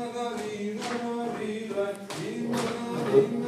Viva, viva, viva.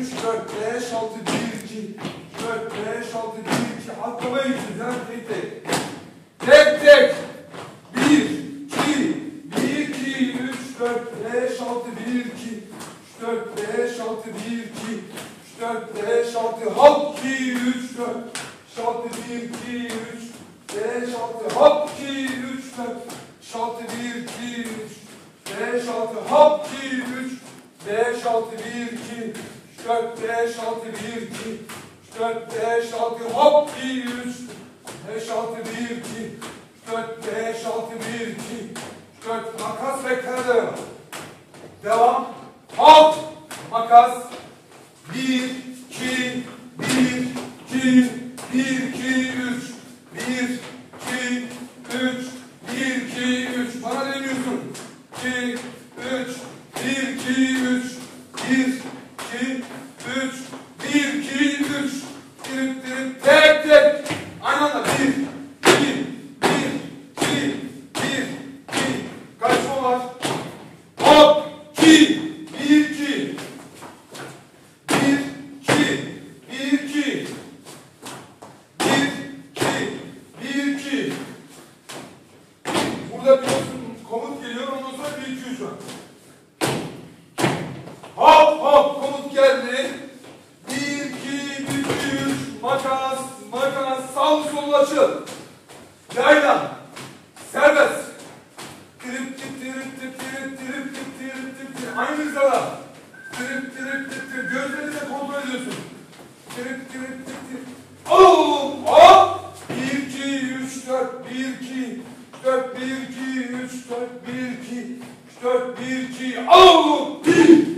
3, 4, 5, 6, 1, 2, 4, 5, 6, 1, 2. Atlama gideceğiz hemen tek tek. Tek tek. 1, 2, 1, 2, 3, 4, 5, 6, 1, 2, 3, 4, 5, 6, 1, 2, 3, 4, 5, 6, hop, 2, 3, 4, 6, 1, 2, 3, 5, 6, hop, 2, 3, 4, 6, 1, 2, 3, 5, 6, hop, 2, 3, 5, 6, 1, 2, üç, dört, beş, altı, bir, iki, üç, dört, beş, altı, hop, iki, üç, beş, altı, bir, iki, 4, 5, 6, 1, 2, 4, makas ve kare devam. Hop, makas. 1, 2, 1, 2, 1, 2, 3, 1, 2, 3, 1, 2, 3. Bana demiyorsun. 2, 3, 1, 2, 3, 1, 2, 3, 1, 2, 3. Dirip dirip tek tek. Aynı anda 1, 2, bir, iki, bir, iki. Kaçma var. Hop, iki, bir, iki. Bir, iki, bir, iki. Bir, iki, bir, iki. Burada biliyorsun komut geliyor ondan bir, iki, üç var. Hop hop komut geldi. Bir, iki, bir, iki, üç. Makas, makas. Sağ sol açıl. Yayla. Serbest. Trip tip trip tip trip trip tip trip tip trip. Aynı hızda. Trip trip tip trip. Gözleri de kontrol ediyorsun. Trip trip tip trip. Oh! Hop! 1, 2, 3, 4, 1, 2, 4, 1, 2, 3, 4, 1, 2, al! 1,